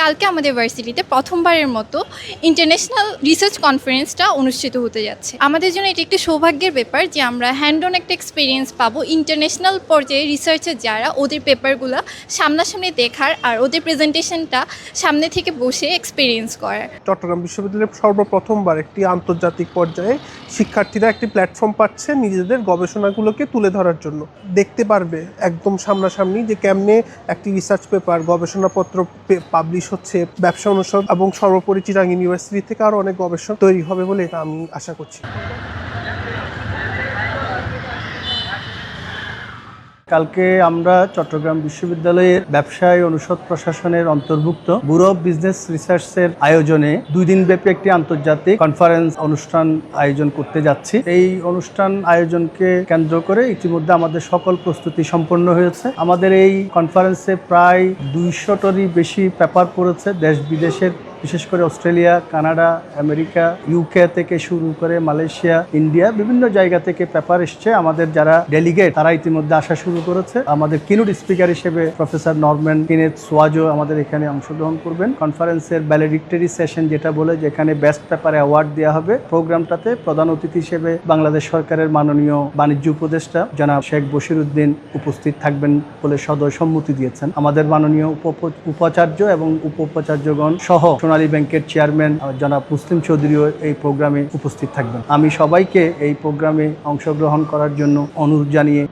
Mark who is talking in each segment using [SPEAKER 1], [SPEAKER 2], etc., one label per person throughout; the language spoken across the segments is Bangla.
[SPEAKER 1] কালকে আমাদের ভার্সিটিতে প্রথমবারের মতো ইন্টারন্যাশনাল রিসার্চ কনফারেন্সটা অনুষ্ঠিত হতে যাচ্ছে। আমাদের জন্য এটি একটি সৌভাগ্যের ব্যাপার যে আমরা হ্যান্ড অন একটা এক্সপিরিয়েন্স পাবো ইন্টারন্যাশনাল পর্যায়ে রিসার্চের যারা ওদের পেপারগুলো সামনাসামনি দেখার আর ওদের প্রেজেন্টেশনটা সামনে থেকে বসে এক্সপিরিয়েন্স করার।
[SPEAKER 2] চট্টগ্রাম বিশ্ববিদ্যালয়ের সর্বপ্রথমবার একটি আন্তর্জাতিক পর্যায়ে শিক্ষার্থীরা একটি প্ল্যাটফর্ম পাচ্ছে নিজেদের গবেষণাগুলোকে তুলে ধরার জন্য। দেখতে পারবে একদম সামনাসামনি যে কেমনে একটি রিসার্চ পেপার গবেষণাপত্র পাবলিশ হচ্ছে ব্যবসা অনুষদ এবং সর্বোপরি চিরাং ইউনিভার্সিটি থেকে আরও অনেক গবেষক তৈরি হবে বলে এটা আমি আশা করছি।
[SPEAKER 3] কালকে আমরা চট্টগ্রাম বিশ্ববিদ্যালয়ের ব্যবসায় অনুষদ প্রশাসনের অন্তর্ভুক্ত ব্যুরো অফ বিজনেস রিসার্চের আয়োজনে দুই দিন ব্যাপী একটি আন্তর্জাতিক কনফারেন্স অনুষ্ঠান আয়োজন করতে যাচ্ছি। এই অনুষ্ঠান আয়োজনকে কেন্দ্র করে ইতিমধ্যে আমাদের সকল প্রস্তুতি সম্পন্ন হয়েছে। আমাদের এই কনফারেন্সে প্রায় দুইশোটারই বেশি পেপার পড়েছে দেশ বিদেশের বিশেষ করে অস্ট্রেলিয়া, কানাডা, আমেরিকা ইউকে থেকে শুরু করে মালয়েশিয়া, ইন্ডিয়া বিভিন্ন জায়গা থেকে পেপার এসছে। আমাদের যারা ডেলিগেট, তারা ইতিমধ্যে আসা শুরু করেছে। আমাদের কিনুট স্পিকার হিসেবে প্রফেসর নরম্যান কিনেত সোয়াজো আমাদের এখানে অংশগ্রহণ করবেন। কনফারেন্সের ভ্যালিডিক্টরি সেশন যেটা বলে, যেখানে বেস্ট পেপারে অ্যাওয়ার্ড দেওয়া হবে। প্রোগ্রামটাতে প্রধান অতিথি হিসেবে বাংলাদেশ সরকারের মাননীয় বাণিজ্য উপদেষ্টা জনাব শেখ বশিরউদ্দিন উপস্থিত থাকবেন বলে সদয় সম্মতি দিয়েছেন। আমাদের মাননীয় উপ- উপাচার্য এবং উপ সহ সোনালী ব্যাংকের চেয়ারম্যান জনাব মুসলিম চৌধুরীও এই প্রোগ্রামে উপস্থিত থাকবেন। আমি সবাইকে এই প্রোগ্রামে অংশগ্রহণ করার জন্য অনুরোধ জানিয়ে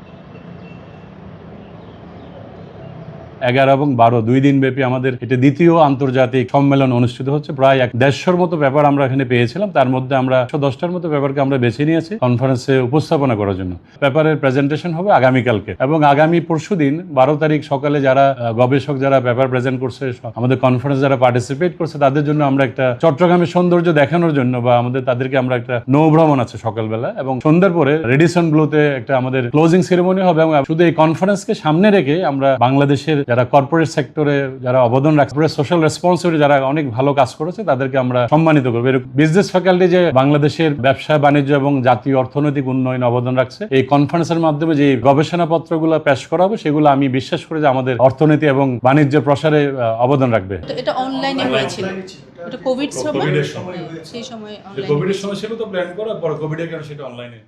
[SPEAKER 4] এগারো এবং বারো, দুই দিন ব্যাপী আমাদের এটা দ্বিতীয় আন্তর্জাতিক সম্মেলন অনুষ্ঠিত হচ্ছে। প্রায় এক দেড়শোর মতো ব্যাপার আমরা এখানে পেয়েছিলাম। তার মধ্যে আমরা একশো দশটার মতো ব্যাপারকে আমরা বেছে নিয়েছি কনফারেন্সে উপস্থাপনা করার জন্য। পেপারের প্রেজেন্টেশন হবে আগামীকালকে এবং আগামী পরশু দিন, বারো তারিখ সকালে যারা গবেষক যারা পেপার প্রেজেন্ট করছে আমাদের কনফারেন্স যারা পার্টিসিপেট করছে, তাদের জন্য আমরা একটা চট্টগ্রামের সৌন্দর্য দেখানোর জন্য বা আমাদের তাদেরকে আমরা একটা নৌভ্রমণ আছে সকালবেলা এবং সন্ধ্যার পরে রেডিসন ব্লুতে একটা আমাদের ক্লোজিং সেরেমনি হবে এবং শুধু এই কনফারেন্সকে সামনে রেখে আমরা বাংলাদেশের যারা কর্পোরেট সেক্টরে যারা অবদান রাখছে সোশ্যাল রেসপন্সিবিলিটি যারা অনেক ভালো কাজ করেছে তাদেরকে আমরা সম্মানিত করব। এরকম বিজনেস ফ্যাকাল্টি যে বাংলাদেশের ব্যবসা বাণিজ্য এবং জাতীয় অর্থনৈতিক উন্নয়নে অবদান রাখছে এই কনফারেন্সের মাধ্যমে যে গবেষণাপত্রগুলো পেশ করা হবে সেগুলো আমি বিশ্বাস করি যে আমাদের অর্থনীতি এবং বাণিজ্য প্রসারে অবদান রাখবে।
[SPEAKER 5] এটা অনলাইনে হয়েছিল। এটা কোভিড সময়?
[SPEAKER 4] কোভিডের সময়।
[SPEAKER 5] সেই সময় অনলাইন
[SPEAKER 4] কোভিডের সময় ছিল তো প্ল্যান করা পরে কোভিডের কারণে সেটা অনলাইনে